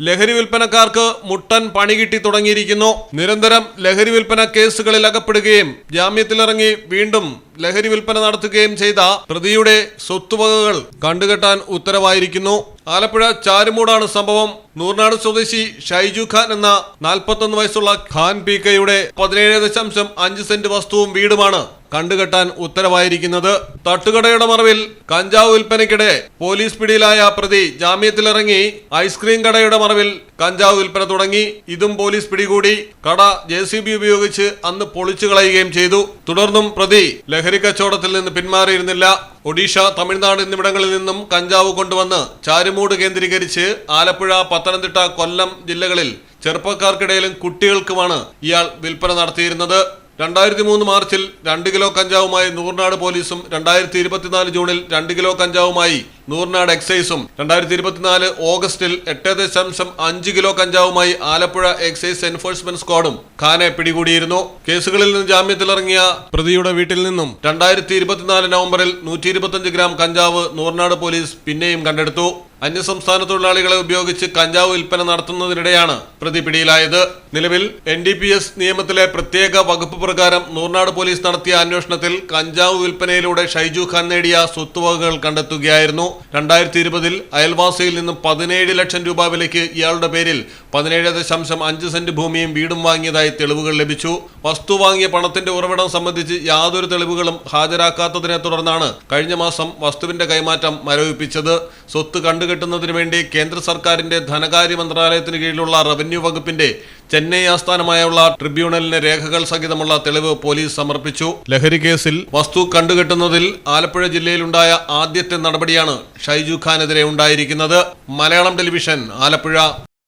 ലഹരി വിൽപ്പനക്കാർക്ക് മുട്ടൻ പണി കിട്ടി തുടങ്ങിയിരിക്കുന്നു. നിരന്തരം ലഹരി വിൽപ്പന കേസുകളിൽ അകപ്പെടുകയും ജാമ്യത്തിലിറങ്ങി വീണ്ടും ലഹരി വിൽപ്പന നടത്തുകയും ചെയ്ത പ്രതിയുടെ സ്വത്തുവകകൾ കണ്ടുകെട്ടാൻ ഉത്തരവായിരിക്കുന്നു. ആലപ്പുഴ ചാരുമൂടാണ് സംഭവം. നൂർനാട് സ്വദേശി ഷൈജു ഖാൻ എന്ന നാൽപ്പത്തൊന്ന് വയസ്സുള്ള ഖാൻ പി കെയുടെ പതിനേഴ് ദശാംശം അഞ്ച് സെന്റ് വസ്തുവും വീടുമാണ്. കണ്ടുകെട്ടാൻ ഉത്തരവായിരിക്കുന്നത് തട്ടുകടയുടെ മറവിൽ കഞ്ചാവ് വിൽപ്പനയ്ക്കിടെ പോലീസ് പിടിയിലായ പ്രതി ജാമ്യത്തിലിറങ്ങി ഐസ്ക്രീം കടയുടെ മറവിൽ കഞ്ചാവ് വിൽപ്പന തുടങ്ങി. ഇതും പോലീസ് പിടികൂടി. കട ജെ ഉപയോഗിച്ച് അന്ന് പൊളിച്ചു കളയുകയും ചെയ്തു. തുടർന്നും പ്രതി ലഹരി കച്ചവടത്തിൽ നിന്ന് പിന്മാറിയിരുന്നില്ല. ഒഡീഷ തമിഴ്നാട് എന്നിവിടങ്ങളിൽ നിന്നും കഞ്ചാവ് കൊണ്ടുവന്ന് ചാരുമൂട് കേന്ദ്രീകരിച്ച് ആലപ്പുഴ പത്തനംതിട്ട കൊല്ലം ജില്ലകളിൽ ചെറുപ്പക്കാർക്കിടയിലും കുട്ടികൾക്കുമാണ് ഇയാൾ വിൽപ്പന നടത്തിയിരുന്നത്. രണ്ടായിരത്തി മൂന്ന് മാർച്ചിൽ രണ്ട് കിലോ കഞ്ചാവുമായി നൂർനാട് പോലീസും രണ്ടായിരത്തി ഇരുപത്തിനാല് ജൂണിൽ രണ്ട് കിലോ കഞ്ചാവുമായി നൂർനാട് എക്സൈസും രണ്ടായിരത്തി ഇരുപത്തിനാല് ഓഗസ്റ്റിൽ എട്ട് ദശാംശം അഞ്ച് കിലോ കഞ്ചാവുമായി ആലപ്പുഴ എക്സൈസ് എൻഫോഴ്സ്മെന്റ് സ്ക്വാഡും ഖാനെ പിടികൂടിയിരുന്നു. കേസുകളിൽ നിന്ന് ജാമ്യത്തിലിറങ്ങിയ പ്രതിയുടെ വീട്ടിൽ നിന്നും രണ്ടായിരത്തി ഇരുപത്തിനാല് നവംബറിൽ നൂറ്റി ഇരുപത്തിയഞ്ച് ഗ്രാം കഞ്ചാവ് നൂർനാട് പോലീസ് പിന്നെയും കണ്ടെടുത്തു. അന്യസംസ്ഥാന തൊഴിലാളികളെ ഉപയോഗിച്ച് കഞ്ചാവ് വിൽപ്പന നടത്തുന്നതിനിടെയാണ് പ്രതി പിടിയിലായത്. നിലവിൽ എൻ ഡി പി എസ് നിയമത്തിലെ പ്രത്യേക വകുപ്പ് പ്രകാരം നൂർനാട് പോലീസ് നടത്തിയ അന്വേഷണത്തിൽ കഞ്ചാവ് വിൽപ്പനയിലൂടെ ഷൈജു ഖാൻ നേടിയ സ്വത്തുവകകൾ കണ്ടെത്തുകയായിരുന്നു. രണ്ടായിരത്തി ഇരുപതിൽ അയൽവാസിയിൽ നിന്നും പതിനേഴ് ലക്ഷം രൂപ വിലയ്ക്ക് ഇയാളുടെ പേരിൽ പതിനേഴ് ദശാംശം അഞ്ച് സെന്റ് ഭൂമിയും വീടും വാങ്ങിയതായി തെളിവുകൾ ലഭിച്ചു. വസ്തു വാങ്ങിയ പണത്തിന്റെ ഉറവിടം സംബന്ധിച്ച് യാതൊരു തെളിവുകളും ഹാജരാക്കാത്തതിനെ തുടർന്നാണ് കഴിഞ്ഞ മാസം വസ്തുവിന്റെ കൈമാറ്റം മരവിപ്പിച്ചത്. സ്വത്ത് കണ്ടുകെട്ടുന്നതിന് വേണ്ടി കേന്ദ്ര സർക്കാരിന്റെ ധനകാര്യ മന്ത്രാലയത്തിന് കീഴിലുള്ള റവന്യൂ വകുപ്പിന്റെ ചെന്നൈ ആസ്ഥാനമായുള്ള ട്രിബ്യൂണലിന് രേഖകൾ സഹിതമുള്ള തെളിവ് പോലീസ് സമർപ്പിച്ചു. ലഹരി കേസിൽ വസ്തു കണ്ടുകെട്ടുന്നതിൽ ആലപ്പുഴ ജില്ലയിലുണ്ടായ ആദ്യത്തെ നടപടിയാണ് ഷൈജു ഖാനെതിരെ ഉണ്ടായിരിക്കുന്നത്. മലയാളം ടെലിവിഷൻ ആലപ്പുഴ.